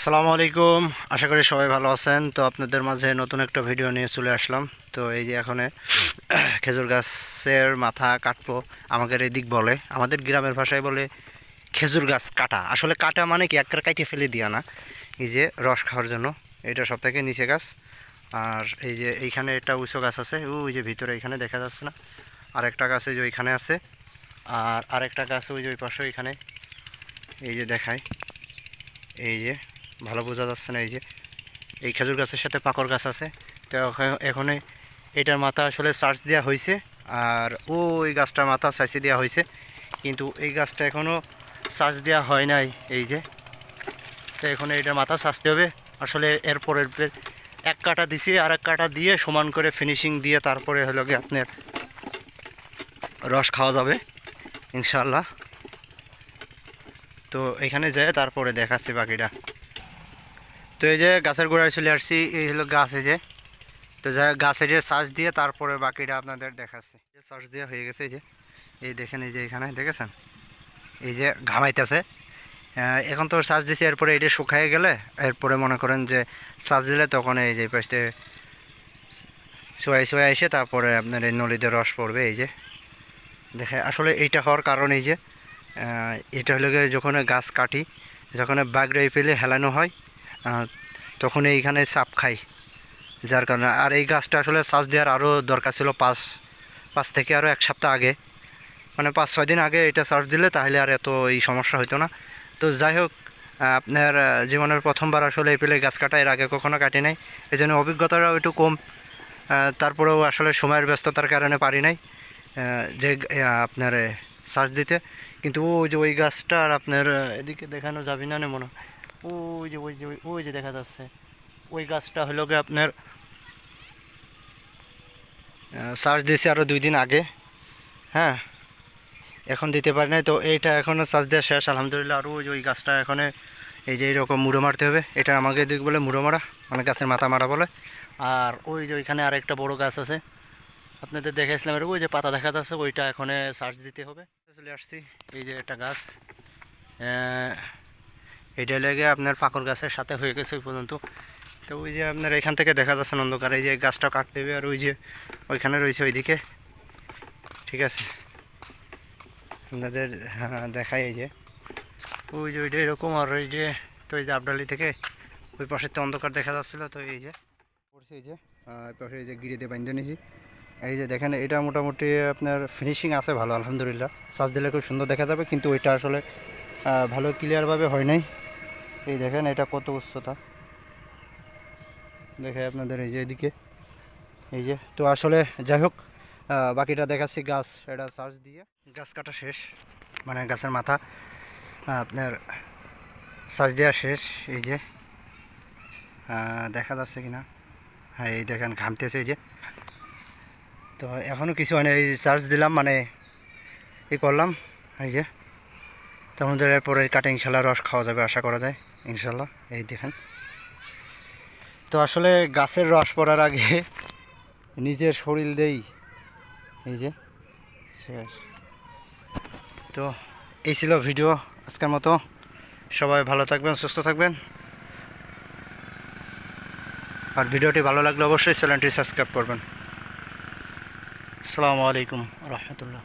আসসালামু আলাইকুম। আশা করি সবাই ভালো আছেন। তো আপনাদের মাঝে নতুন একটা ভিডিও নিয়ে চলে আসলাম। তো এই যে এখন খেজুর গাছের মাথা কাটবো আমাদের এদিক বলে। আমাদের গ্রামের ভাষায় বলে খেজুর গাছ কাটা। আসলে কাটা মানে কি? একটা কাইটে ফেলে দিয়া না। এই যে রস খাওয়ার জন্য। এটা সব থেকে নিচে গাছ। আর এই যে এইখানে একটা উঁচু গাছ আছে। ওই যে ভিতরে এখানে দেখা যাচ্ছে না। আরেকটা গাছ ওই যে ওইখানে আছে। আর আরেকটা গাছ ওই যে ওই পাশে ওইখানে। এই যে দেখায় এই যে ভালো বোঝা যাচ্ছে না এই যে। এই খেজুর গাছের সাথে পাকড় গাছ আছে। তো এখ- এখানে এটার মাথা আসলে চার্জ দেওয়া হয়েছে আর ওই গাছটার মাথা চাইছে দেওয়া হয়েছে কিন্তু এই গাছটা এখনও চার্জ দেওয়া হয় নাই এই যে। তো এখন এটার মাথা চাষতে হবে। আসলে এরপরের এক কাটা দিছি আর এক কাটা দিয়ে সমান করে ফিনিশিং দিয়ে তারপরে হলো গিয়ে আপনার রস খাওয়া যাবে ইনশাল্লাহ তো এখানে যেয়ে তারপরে দেখাচ্ছি বাকিটা। তো এই যে গাছের গোড়ায় চলে আসছি, এই হলো গাছ এই যে। তো যা গাছের চাষ দিয়ে তারপরে বাকিটা আপনাদের দেখাচ্ছি। চাষ দেওয়া হয়ে গেছে এই যে। এই দেখেন এই যে এখানে, দেখেছেন? এই যে ঘামাইতেছে। এখন তো চার্জ দিছি এরপরে এটা শুকায় গেলে, এরপরে মনে করেন যে চার্জ দিলে তখন এই যে পাশে শোয়াই শোয়াই এসে তারপরে আপনার এই নলিতে রস পড়বে, এই যে। দেখে, আসলে এইটা হওয়ার কারণ এই যে এটা হলো যখন গাছ কাটি, যখন বাগড়াই ফেলে হেলানো হয় তখন এইখানে চাপ খাই, যার কারণে আর এই গাছটা আসলে চাষ দেওয়ার আরও দরকার ছিল পাঁচ পাঁচ থেকে আরও এক সপ্তাহ আগে। মানে পাঁচ, ছয় দিন আগে এটা চার্জ দিলে তাহলে আর এত এই সমস্যা হতো না। তো যাই হোক আপনার জীবনের প্রথমবার আসলে এই পেলে গাছ কাটা, এর আগে কখনো কাটি নাই। এই জন্য অভিজ্ঞতাটাও একটু কম। তারপরেও আসলে সময়ের ব্যস্ততার কারণে পারি নাই যে আপনার চার্জ দিতে। কিন্তু ওই যে ওই গাছটা আর আপনার এদিকে দেখানো যাবে না মনে হয়। ওই যে ওই যে, ওই- যে দেখা যাচ্ছে। ওই গাছটা হলো গিয়ে আপনার চার্জ দিয়েছি আরও দুই দিন আগে। হ্যাঁ এখন দিতে পারি নাই। তো এইটা এখনও চার্জ দেওয়া শেষ। আলহামদুলিল্লাহ আরও ওই ওই গাছটা এখানে এই যে এইরকম মুড়ো মারতে হবে। এটা আমাকে দিক বলে মুড়ো মারা মানে গাছের মাথা মারা বলে। আর ওই যে ওইখানে আরেকটা বড় গাছ আছে। আপনাদের দেখেছিলাম এর ওই যে পাতা দেখা যাচ্ছে, ওইটা এখানে চার্জ দিতে হবে। চলে আসছি। এই যে একটা গাছ। এটা লেগে আপনার পাকড় গাছের সাথে হয়ে গেছে ওই পর্যন্ত। তো ওই যে আপনার এখান থেকে দেখা যাচ্ছে অন্ধকার এই যে গাছটা কাটতে হবে আর ওই যে ওইখানে রয়েছে ওইদিকে। ঠিক আছে। আপনাদের হ্যাঁ, দেখাই এই যে। ওই যে ওইটা এরকম আর ওই যে তো এই যে আবডালি থেকে ওই পাশে তো অন্ধকার দেখা যাচ্ছিল তো এই যে। পড়ছে এই যে পাশে এই যে গিরিতে বাঁধতে নিয়েছি। এই যে দেখেন এটা মোটামুটি আপনার ফিনিশিং আছে ভালো আলহামদুলিল্লাহ। চার্জ দিলে খুব সুন্দর দেখা যাবে কিন্তু ওইটা আসলে ভালো ক্লিয়ারভাবে হয় নাই। এই দেখেন, এটা কত উচ্চতা? দেখে আপনাদের এই যে এদিকে। এই যে, তো আসলে যাই হোক বাকিটা দেখাচ্ছি গাছ। এটা চার্জ দিয়ে গাছ কাটা শেষ মানে গাছের মাথা আপনার চার্জ দেওয়া শেষ। এই যে দেখা যাচ্ছে কিনা হ্যাঁ এই দেখেন, ঘামতেছে এই যে। তো এখনও কিছু মানে এই চার্জ দিলাম মানে ই করলাম, এই যে। তো আমাদের কাটিং শালা রস খাওয়া যাবে আশা করা যায়, ইনশাল্লাহ। এই দেখেন। তো আসলে গাছের রস পড়ার আগে নিজের শরীর দেই। এই যে, শেষ। তো এই ছিল ভিডিও আজকের মতো। সবাই ভালো থাকবেন, সুস্থ থাকবেন। আর ভিডিওটি ভালো লাগলে অবশ্যই চ্যানেলটি সাবস্ক্রাইব করবেন। আসসালামু আলাইকুম রহমতুল্লাহ।